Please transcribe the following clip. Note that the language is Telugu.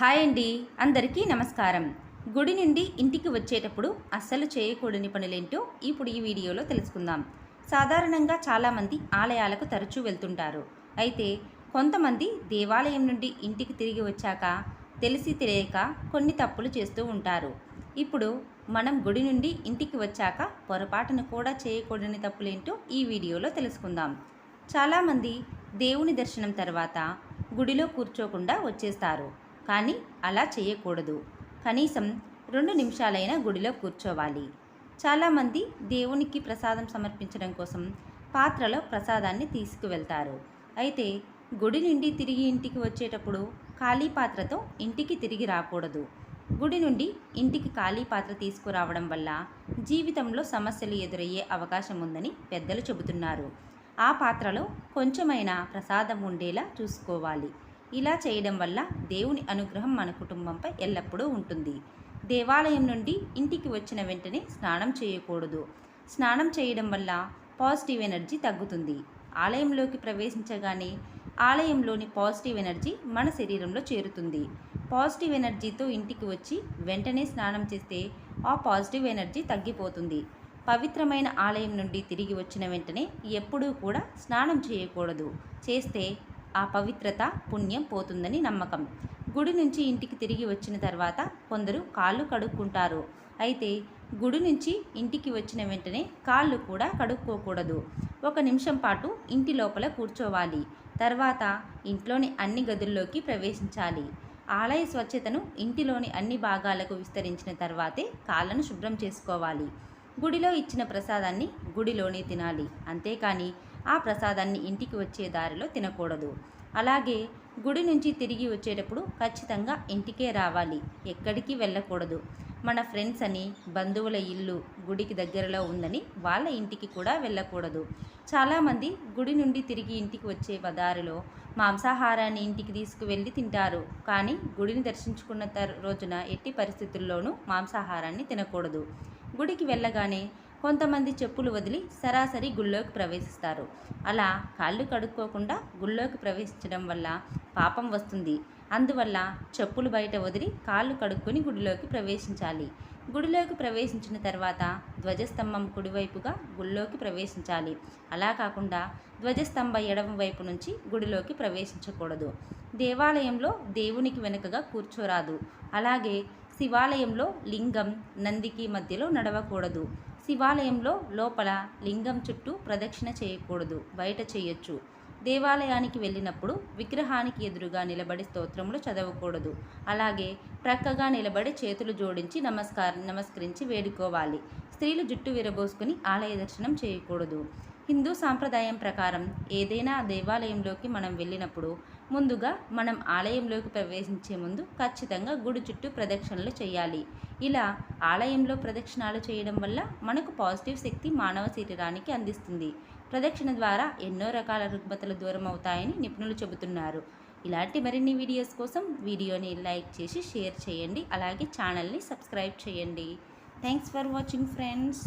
హాయ్ అండి అందరికీ నమస్కారం. గుడి నుండి ఇంటికి వచ్చేటప్పుడు అస్సలు చేయకూడని పనులేంటో ఇప్పుడు ఈ వీడియోలో తెలుసుకుందాం. సాధారణంగా చాలామంది ఆలయాలకు తరచూ వెళ్తుంటారు. అయితే కొంతమంది దేవాలయం నుండి ఇంటికి తిరిగి వచ్చాక తెలిసి తెలియక కొన్ని తప్పులు చేస్తూ ఉంటారు. ఇప్పుడు మనం గుడి నుండి ఇంటికి వచ్చాక పొరపాటును కూడా చేయకూడని తప్పులేంటో ఈ వీడియోలో తెలుసుకుందాం. చాలామంది దేవుని దర్శనం తర్వాత గుడిలో కూర్చోకుండా వచ్చేస్తారు. కానీ అలా చేయకూడదు. కనీసం రెండు నిమిషాలైనా గుడిలో కూర్చోవాలి. చాలామంది దేవునికి ప్రసాదం సమర్పించడం కోసం పాత్రలో ప్రసాదాన్ని తీసుకువెళ్తారు. అయితే గుడి నుండి తిరిగి ఇంటికి వచ్చేటప్పుడు ఖాళీ పాత్రతో ఇంటికి తిరిగి రాకూడదు. గుడి నుండి ఇంటికి ఖాళీ పాత్ర తీసుకురావడం వల్ల జీవితంలో సమస్యలు ఎదురయ్యే అవకాశం ఉందని పెద్దలు చెబుతున్నారు. ఆ పాత్రలో కొంచెమైనా ప్రసాదం ఉండేలా చూసుకోవాలి. ఇలా చేయడం వల్ల దేవుని అనుగ్రహం మన కుటుంబంపై ఎల్లప్పుడూ ఉంటుంది. దేవాలయం నుండి ఇంటికి వచ్చిన వెంటనే స్నానం చేయకూడదు. స్నానం చేయడం వల్ల పాజిటివ్ ఎనర్జీ తగ్గుతుంది. ఆలయంలోకి ప్రవేశించగానే ఆలయంలోని పాజిటివ్ ఎనర్జీ మన శరీరంలో చేరుతుంది. పాజిటివ్ ఎనర్జీతో ఇంటికి వచ్చి వెంటనే స్నానం చేస్తే ఆ పాజిటివ్ ఎనర్జీ తగ్గిపోతుంది. పవిత్రమైన ఆలయం నుండి తిరిగి వచ్చిన వెంటనే ఎప్పుడూ కూడా స్నానం చేయకూడదు. చేస్తే ఆ పవిత్రత పుణ్యం పోతుందని నమ్మకం. గుడి నుంచి ఇంటికి తిరిగి వచ్చిన తర్వాత కొందరు కాళ్ళు కడుక్కుంటారు. అయితే గుడి నుంచి ఇంటికి వచ్చిన వెంటనే కాళ్ళు కూడా కడుక్కోకూడదు. ఒక నిమిషం పాటు ఇంటి లోపల కూర్చోవాలి. తర్వాత ఇంట్లోని అన్ని గదుల్లోకి ప్రవేశించాలి. ఆలయ స్వచ్ఛతను ఇంటిలోని అన్ని భాగాలకు విస్తరించిన తర్వాతే కాళ్ళను శుభ్రం చేసుకోవాలి. గుడిలో ఇచ్చిన ప్రసాదాన్ని గుడిలోనే తినాలి. అంతేకాని ఆ ప్రసాదాన్ని ఇంటికి వచ్చే దారిలో తినకూడదు. అలాగే గుడి నుంచి తిరిగి వచ్చేటప్పుడు ఖచ్చితంగా ఇంటికే రావాలి. ఎక్కడికి వెళ్ళకూడదు. మన ఫ్రెండ్స్ అని బంధువుల ఇల్లు గుడికి దగ్గరలో ఉందని వాళ్ళ ఇంటికి కూడా వెళ్ళకూడదు. చాలామంది గుడి నుండి తిరిగి ఇంటికి వచ్చే దారిలో మాంసాహారాన్ని ఇంటికి తీసుకువెళ్ళి తింటారు. కానీ గుడిని దర్శించుకున్న రోజున ఎట్టి పరిస్థితుల్లోనూ మాంసాహారాన్ని తినకూడదు. గుడికి వెళ్ళగానే కొంతమంది చెప్పులు వదిలి సరాసరి గుళ్ళోకి ప్రవేశిస్తారు. అలా కాళ్ళు కడుక్కోకుండా గుళ్ళోకి ప్రవేశించడం వల్ల పాపం వస్తుంది. అందువల్ల చెప్పులు బయట వదిలి కాళ్ళు కడుక్కొని గుడిలోకి ప్రవేశించాలి. గుడిలోకి ప్రవేశించిన తర్వాత ధ్వజస్తంభం కుడివైపుగా గుళ్ళోకి ప్రవేశించాలి. అలా కాకుండా ధ్వజస్తంభ ఎడమ వైపు నుంచి గుడిలోకి ప్రవేశించకూడదు. దేవాలయంలో దేవునికి వెనుకగా కూర్చోరాదు. అలాగే శివాలయంలో లింగం నందికి మధ్యలో నడవకూడదు. శివాలయంలో లోపల లింగం చుట్టూ ప్రదక్షిణ చేయకూడదు బయట చేయొచ్చు. దేవాలయానికి వెళ్ళినప్పుడు విగ్రహానికి ఎదురుగా నిలబడి స్తోత్రములు చదవకూడదు. అలాగే ప్రక్కగా నిలబడి చేతులు జోడించి నమస్కారం నమస్కరించి వేడుకోవాలి. స్త్రీలు జుట్టు విరబోసుకుని ఆలయ దర్శనం చేయకూడదు. హిందూ సాంప్రదాయం ప్రకారం ఏదైనా దేవాలయంలోకి మనం వెళ్ళినప్పుడు ముందుగా మనం ఆలయంలోకి ప్రవేశించే ముందు ఖచ్చితంగా గుడి చుట్టూ ప్రదక్షిణలు చేయాలి. ఇలా ఆలయంలో ప్రదక్షిణాలు చేయడం వల్ల మనకు పాజిటివ్ శక్తి మానవ శరీరానికి అందిస్తుంది. ప్రదక్షిణ ద్వారా ఎన్నో రకాల రుగ్మతలు దూరం అవుతాయని నిపుణులు చెబుతున్నారు. ఇలాంటి మరిన్ని వీడియోస్ కోసం వీడియోని లైక్ చేసి షేర్ చేయండి. అలాగే ఛానల్ని సబ్స్క్రైబ్ చేయండి. Thanks for watching friends.